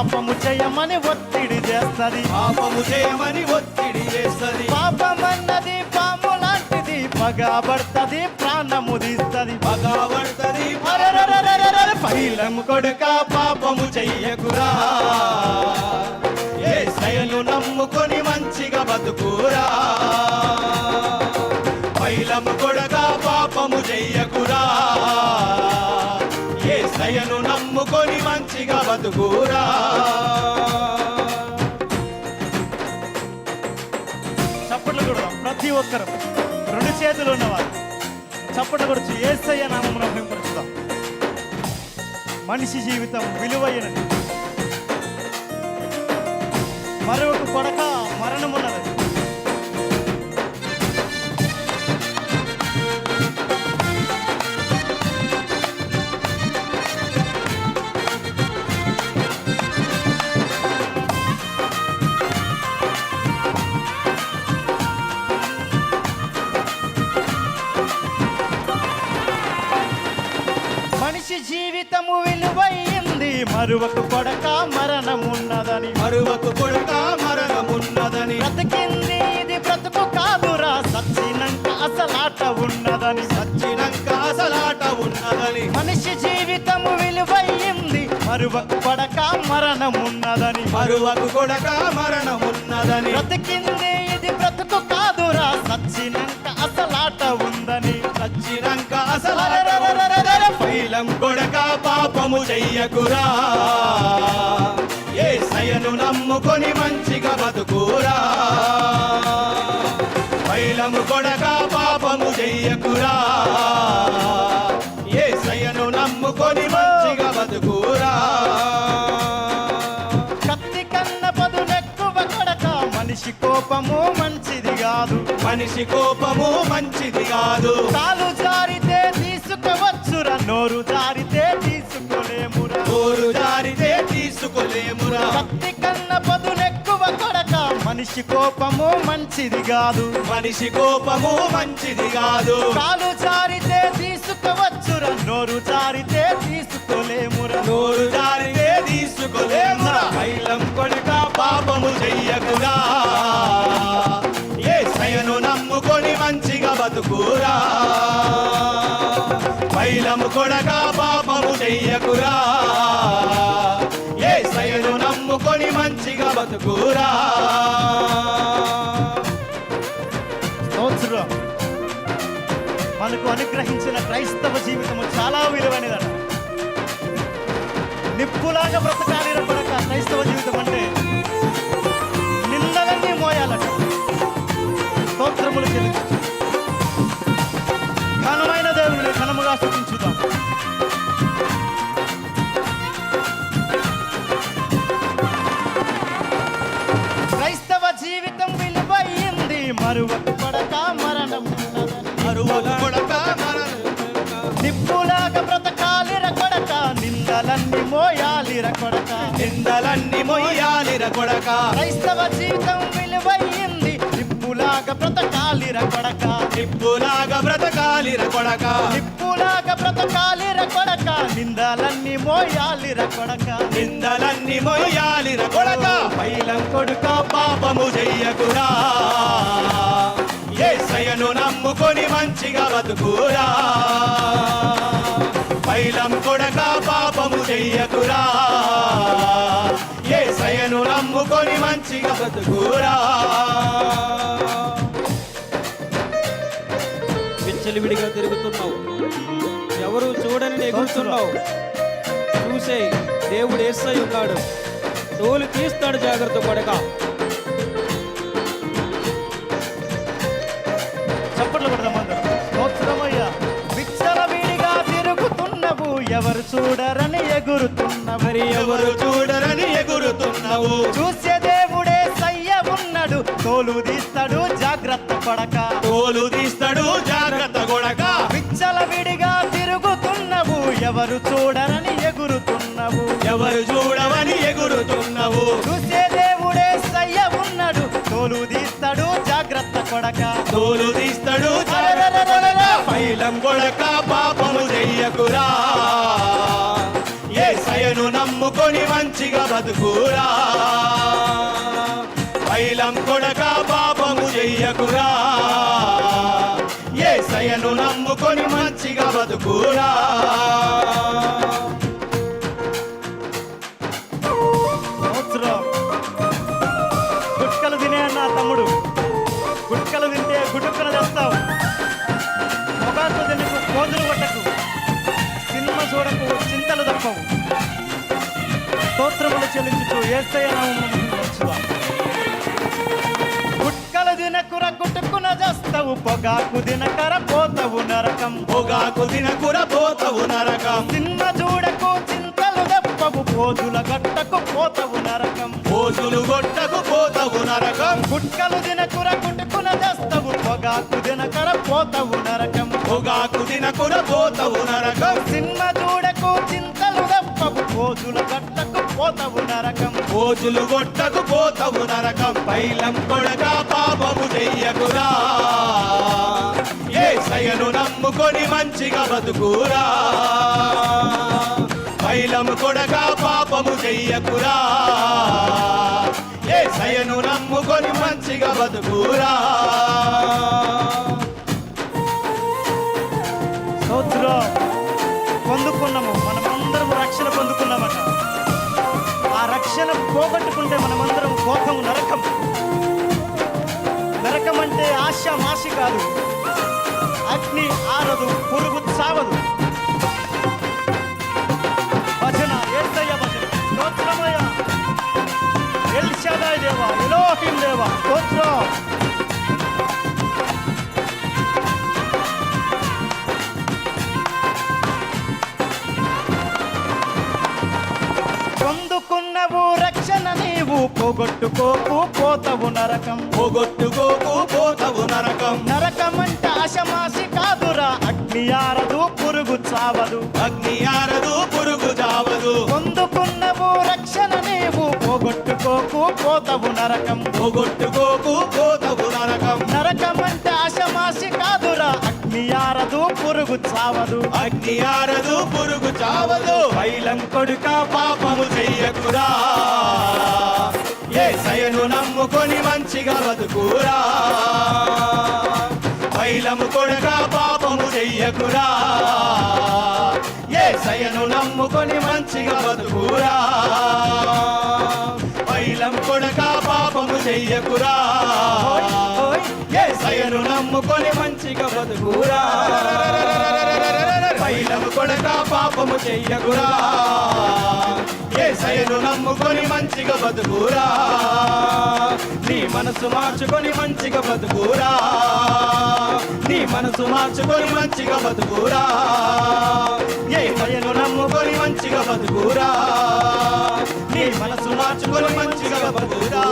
పాపము చేయమని ఒత్తిడి చేస్తది. పాపము చేయమని ఒత్తిడి చేస్తది. పాపమన్నది పాము లాంటిది పగబడుతుంది ప్రాణము తీస్తది. పగబడుతుంది అరెరెరెరెరెరె, పైలం కొడుక పాపము చెయ్యకురా. ఏ సయను నమ్ముకొని మంచిగా బతుకురా. పైలము కొడుక పాపము చెయ్యకురా. ఏ నమ్ముకొని మంచిగా బతుకురా. చప్పట్లు కూడా ప్రతి ఒక్కరు. రెండు చేతులు ఉన్నవారు. చప్పట్లు గురించి ఏసయ్య నామం అభింపరుచుదాం మనిషి జీవితం విలువైనది. మరొక కొడక మరణమున్నది. మరొక కొడక మరణమున్నదని. మరువకు కొడుక మరణమున్నదని. బ్రతికింది ఇది బ్రతుకు కాదురా సచ్చినంక అసలాట ఉన్నదని. సచ్చినంక అసలాట ఉన్నదని. మనిషి జీవితము విలువైంది మరువకు పడక మరణమున్నదని. మరువకు కొడక మరణమున్నదని. బ్రతికింది ఇది బ్రతుకు కాదురా సచ్చినంక అసలాట ఉందని పాపము చెయ్యకురా. ఏ సయను నమ్ముకొని మంచిగా బతుకురా. పైలము కొడక పాపము చెయ్యకురా. ఏ సయను నమ్ముకొని మంచిగా బతుకురా. కత్తి కన్న పదునెక్కువ కొడక మనిషి కోపము మంచిది కాదు. మనిషి కోపము మంచిది కాదు. కాలు జారితే తీసుకువచ్చురా నోరు జారితే తీసుకోలేమురా. కోరు జారితే తీసుకోలేమురా. కత్తి కన్న పదునెక్కువ కొడక మనిషి కోపము మంచిది కాదు. మనిషి కోపము మంచిది కాదు. కాలు జారితే తీసుకువచ్చురా నోరు జారితే తీసుకోలేమురా. నోరు జారితే తీసుకోలేమురా. కైలం కొడుక పాపము చెయ్యకురా. ఏ సయను నమ్ముకొని మంచిగా బతుకురా. కొడక పాపము చెయ్యకురా. ఏ సయను నమ్ముకొని మంచిగా బతుకురా. స్తోత్రం. మనకు అనుగ్రహించిన క్రైస్తవ జీవితము చాలా విలువైనదట. నిప్పులాగా బ్రతకాలి కొడక క్రైస్తవ జీవితం అంటే నిందలన్నీ మోయాలట. స్తోత్రములు చెల్లించు. ఘనమైన దేవుని ఘనముగా స్థుతించుదాం. నిప్పులాగా బ్రతకాలిర కొడక నిందలన్నీ మోయాలిర కొడక నిందలన్నీ మొయ్యాలిర కొడక క్రైస్తవ జీవితం విలువైంది నిప్పులాగా బ్రతకాలిర కొడక నిప్పులాగా బ్రతకాలిర కొడక నిప్పులాగా బ్రతకాలిర కొడక నిందలన్నీ మోయాలిర కొడక నిందలన్నీ మొయ్యాలిర కొడక పైలం కొడుక పాపము చెయ్యకురా. ఏ నమ్ముకొని మంచిగా బతుకురా. పైలం కొడక పాపము చెయ్యకురా. ఏ నమ్ముకొని మంచిగా బతుకురా. విచ్చలివిడిగా తిరుగుతున్నావు. ఎవరు చూడని ఎగురుతున్నావు. చూసే దేవుడు ఏసై ఉన్నాడు. తోలు తీస్తాడు జాగ్రత్త కొడక ఎవరు చూడరని ఎగురుతున్నవు మరి ఎవరు చూడరని ఎగురుతున్నావు? చూసే దేవుడే సయ్య ఉన్నాడు తోలు తీస్తాడు జాగ్రత్త పడక. తోలు తీస్తాడు జాగ్రత్త కొడక. విచ్చలవిడిగా తిరుగుతున్నవు ఎవరు చూడరని ఎగురుతున్నవు? ఎవరు చూడవని ఎగురుతున్నావు? చూసే దేవుడే సయ్య ఉన్నాడు తోలు కొడక తోలు తీస్తాడు పైలం కొడక పాపము చెయ్యకురా. ఏ సయను నమ్ముకొని మంచిగా బతుకురా. పైలం కొడక పాపము చెయ్యకురా. ఏసయ్యను నమ్ముకొని మంచిగా బతుకురా. చెల్లించుచు మహిమపరచుదా. గుట్కలు తినకుర గుట్టుకున చేస్తావు పొగాకు దినకర పోతావు నరకం. పొగాకు తినకుర పోతవు నరకం. సినిమా చూడకు చింతలు తప్పవు పోతుల గట్టకు పోతావు నరకం. పోతులు గొట్టకు పోతవు నరకం. గుట్కలు దినకుర గుట్టుకున చేస్తావు పొగాకు దినకర పోతావు నరకం. పొగాకు తినకుర పోతవు నరకం. సినిమా చూడకు చింతలు తప్పవు పోజులు గట్టకు పోతవు నరకం. పోజులు గొట్టకు పోతవు నరకం పైలం కొడక పాపము చెయ్యకురా. ఏసయ్యను నమ్ముకొని మంచిగా బతుకురా. పైలం కొడక పాపము చెయ్యకురా. ఏసయ్యను నమ్ముకొని మంచిగా బతుకురా. మాసి కాదు అగ్ని ఆరదు పురుగు చావదు. భజన ఏసయ్య భజన స్తోత్రమయ ఎల్షాదాయ్ దేవా ఎలోహిం దేవా స్తోత్రం. పొందుకున్నవు రక్షణ నీవు పోగొట్టుకోకు పోతవు నరకం. పోగొట్టుకోకు పోతవు నరకం నరకమంట ఆశమాసి కాదురా. అగ్ని ఆరదు పురుగు చావదు. అగ్ని ఆరదు పురుగు జావదు పొందుకున్నవు రక్షణ నీవు. పోగొట్టుకోకు పోతవు నరకం. పోగొట్టుకోకు పోతవు నరకం. నరకమంట ఆశమాసి కాదురా. అగ్ని ఆరదు పురుగు చావదు. అగ్ని ఆరదు పురుగు చావదు. పైలం కొడుక పాపము చెయ్యకురా. ఏ సయను నమ్ముకొని మంచిగా బతుకురా. పైలము కొడుక పాపము చెయ్యకురా. ఏ సయను నమ్ముకొని మంచిగా బతుకురా. పైలం కొడుక పాపము చెయ్యకురా. ఏ సయను నమ్ముకొని మంచిగా బతుకురా. కొడక పాపము చెయ్యకురా. ఏ సయను నమ్ముకొని మంచిగా బతుకురా. నీ మనసు మార్చుకొని మంచిగా బతుకురా. నీ మనసు మార్చుకొని మంచిగా బతుకురా. ఏ సయను నమ్ముకొని మంచిగా బతుకురా. నీ మనసు మార్చుకొని మంచిగా బతుకురా.